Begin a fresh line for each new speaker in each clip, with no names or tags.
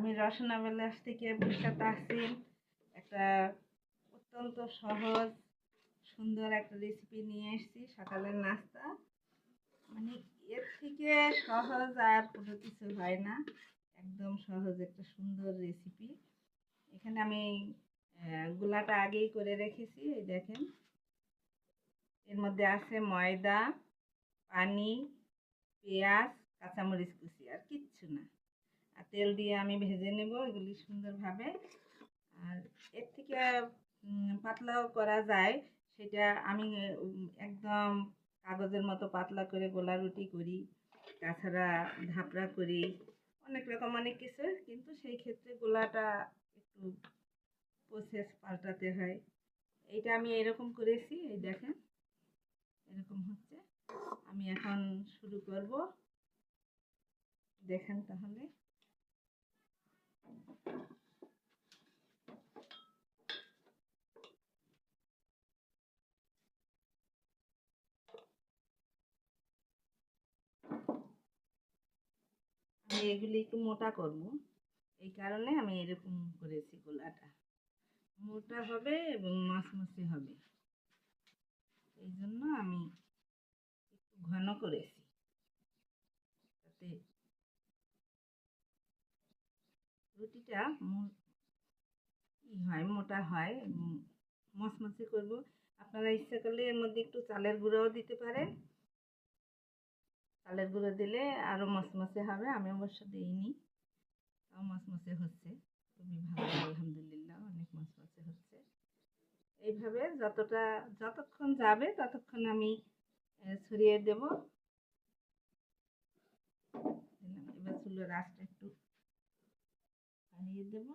আমি রসনা বিলাস থেকে বুসা তাহসিন, একটা অত্যন্ত সহজ, সুন্দর একটা রেসিপি নিয়ে এসেছি, সকালের নাস্তা। মানে এর থেকে সহজ আর কোনো কিছু হয় না, একদম সহজ একটা সুন্দর রেসিপি এখানে আমি গোলাটা আগেই করে রেখেছি, এই দেখেন। এর মধ্যে আছে ময়দা, পানি, পেঁয়াজ, কাঁচামরিচ কুচি, আর কিচ্ছু না। আর তেল দিয়ে আমি ভেজে নেব এগুলি সুন্দরভাবে। আর এর থেকে পাতলাও করা যায়। সেটা আমি একদম কাগজের মতো পাতলা করে গোলা রুটি করি, তাছাড়া ধাপড়া করি, অনেক রকম অনেক কিছু। কিন্তু সেই ক্ষেত্রে গোলাটা একটু প্রসেস পাল্টাতে হয়। এইটা আমি এরকম করেছি, এই দেখেন, এরকম হচ্ছে। আমি এখন শুরু করব। দেখেন তাহলে। আমি এগুলি একটু মোটা করব। এই কারণে আমি এরকম করেছি গোলাটা। মোটা হবে এবং মচমচে হবে। এই জন্য আমি একটু ঘন করেছি। যাতে রুটিটা ই হয়, মোটা হয় মচমচে করব। আপনারা ইচ্ছা করলে এর মধ্যে একটু চালের গুঁড়োও দিতে পারেন। চালের গুঁড়ো দিলে আরও মচমচে হবে, আমি অবশ্য দিইনি। তাও মচমচে হচ্ছে। খুবই ভালো, আলহামদুলিল্লাহ, অনেক মচমচে হচ্ছে। এইভাবে যতটা, যতক্ষণ যাবে, ততক্ষণ আমি ছড়িয়ে দেব। এবার চুলোর আঁচটা একটু বাড়িয়ে দেব।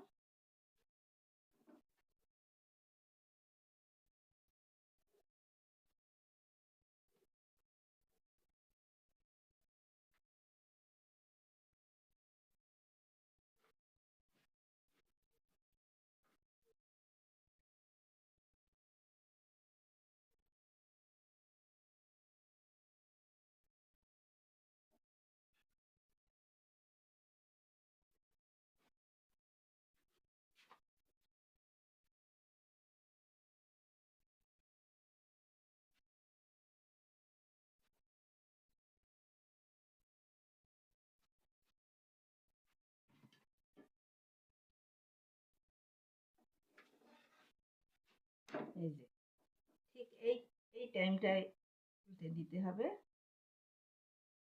এই যে, ঠিক এই এই টাইমটায় উল্টে দিতে হবে।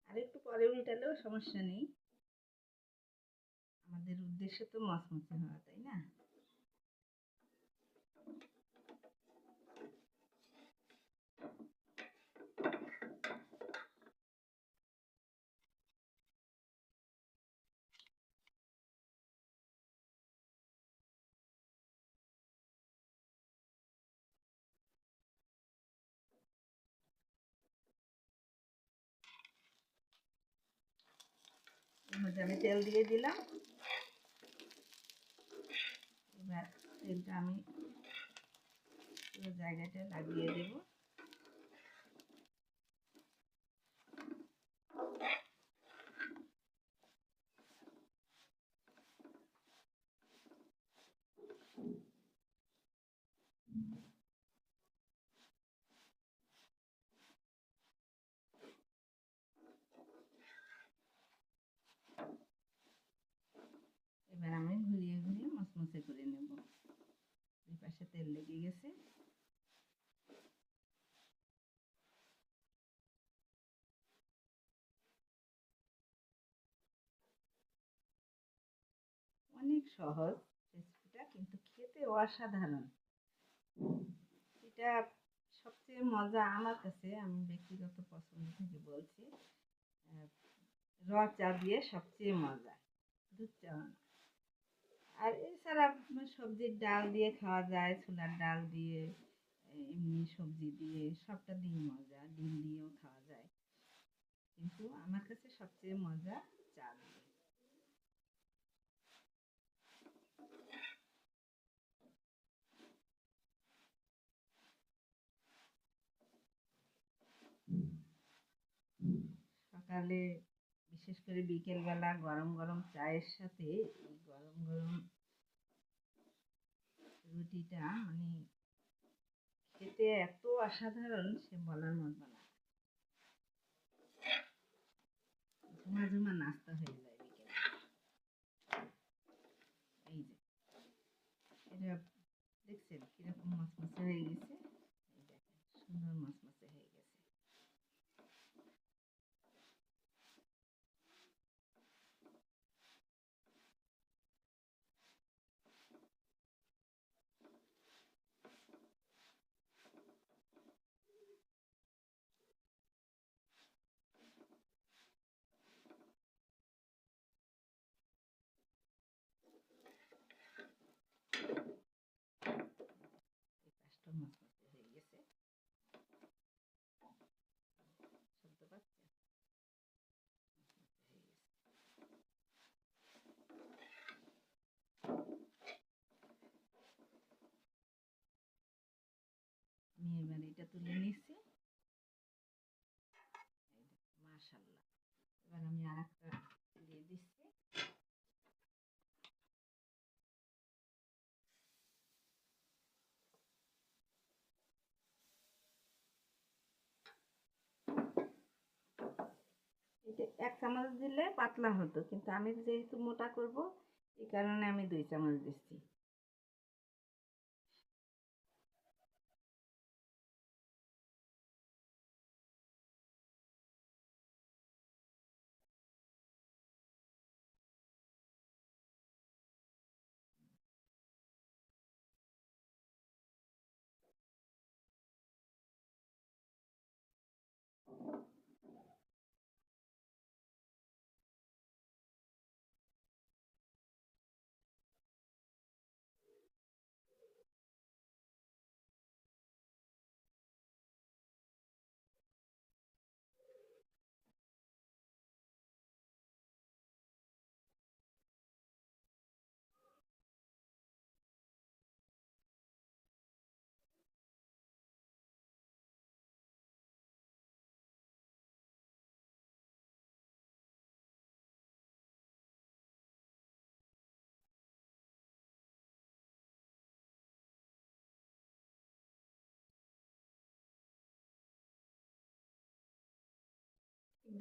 আর একটু পরে উল্টালেও সমস্যা নেই। আমাদের উদ্দেশ্য তো মচমচে হওয়া তাই না? আমি তেল দিয়ে দিলাম। এবার তেলটা আমি পুরো জায়গাটা লাগিয়ে দেব। এবার আমি ঘুরিয়ে ঘুরিয়ে মচমচে করে নেব। দুই পাশে তেল লেগে গেছে। অনেক সহজ রেসিপিটা, কিন্তু খেতে অসাধারণ। এটা সবচেয়ে মজা আমার কাছে, আমি ব্যক্তিগত পছন্দ থেকে বলছি। র চা দিয়ে সবচেয়ে মজা, দুধ চা। আর এছাড়া সবজির ডাল দিয়ে খাওয়া যায়, ছোলার ডাল দিয়ে, এমনি সবজি দিয়ে, সবটা দিয়ে মজা, ডিম দিয়েও খাওয়া যায়। কিন্তু আমার কাছে সবচেয়ে মজা চা দিয়ে। সকালে বিশেষ করে বিকেলবেলা গরম গরম চায়ের সাথে গরম রুটিটা মানে খেতে এত অসাধারণ সে বলার মতো না। ঝুমা ঝুমা নাস্তা হয়ে যায় এই যে, এটা দেখছেন কীরকম মচমচে হয়ে গেছে এই দেখেন সুন্দর মচমচে হয়ে গেছে এই পাশটা মচমচে হয়ে গেছে শব্দ পাচ্ছেন মচমচে হয়ে গেছে আমি এবার এটা তুলে নিচ্ছি মাশাল্লাহ এবার আমি আর একটা দিয়ে দিচ্ছি। এক চামচ দিলে পাতলা হতো, কিন্তু আমি যেহেতু মোটা করব, এই কারণে আমি দুই চামচ দিচ্ছি।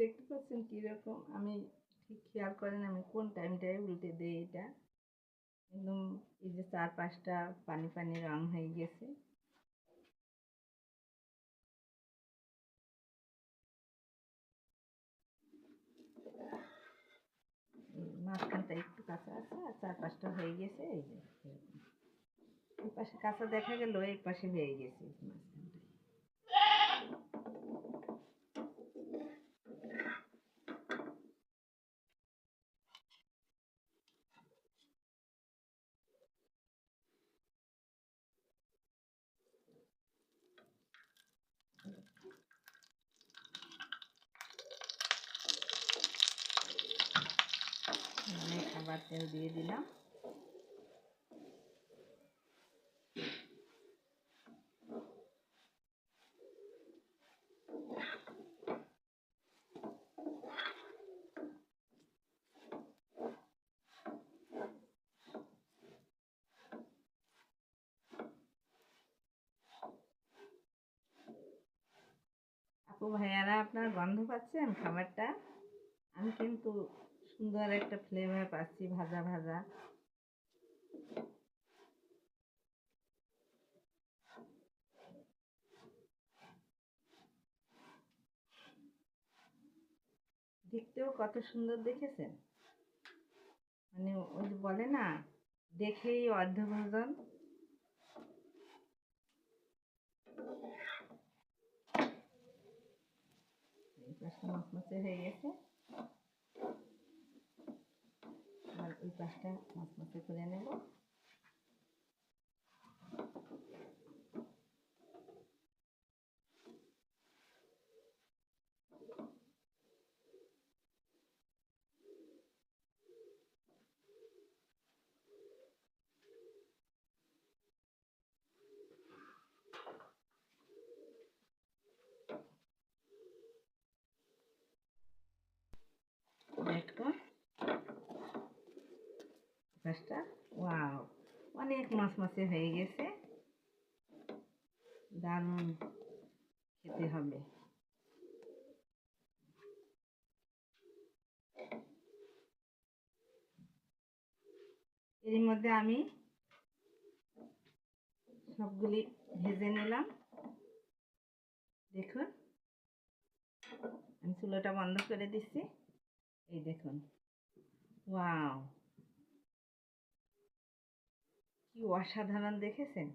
দেখতে পাচ্ছেন কীরকম? আমি ঠিক খেয়াল করেন আমি কোন টাইমটায় উল্টে দিই এটা। একদম এই যে চার পাঁচটা পানি পানি রং হয়ে গেছে। মাঝখানটা একটু কাঁচা আছে, আর চার পাঁচটা হয়ে গেছে, এই যে এই পাশে কাঁচা দেখা গেল এই পাশে হয়ে গেছে মাঝখানটায় খাবার তেল দিয়ে দিলাম। আপু ভাইয়ারা আপনার গন্ধ পাচ্ছেন খাবারটা? আমি কিন্তু সুন্দর একটা ফ্লেভার পাচ্ছি ভাজা ভাজা। দেখতেও কত সুন্দর দেখেছেন? মানে ওই যে বলে না, দেখেই অর্ধভোজন। এই পাশটা হয়ে গেছে। ওই পাশটা মচমচে করে নেব। পাশটা ওয়াও, অনেক মাছ মাছে হয়ে গেছে। দারুণ খেতে হবে। এর মধ্যে আমি সবগুলি ভেজে নিলাম। দেখুন, আমি চুলোটা বন্ধ করে দিচ্ছি। এই দেখুন, ওয়াও। কি অসাধারণ দেখেছেন?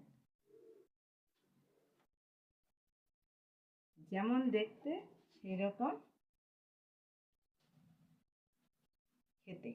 যেমন দেখতে সেরকম খেতে।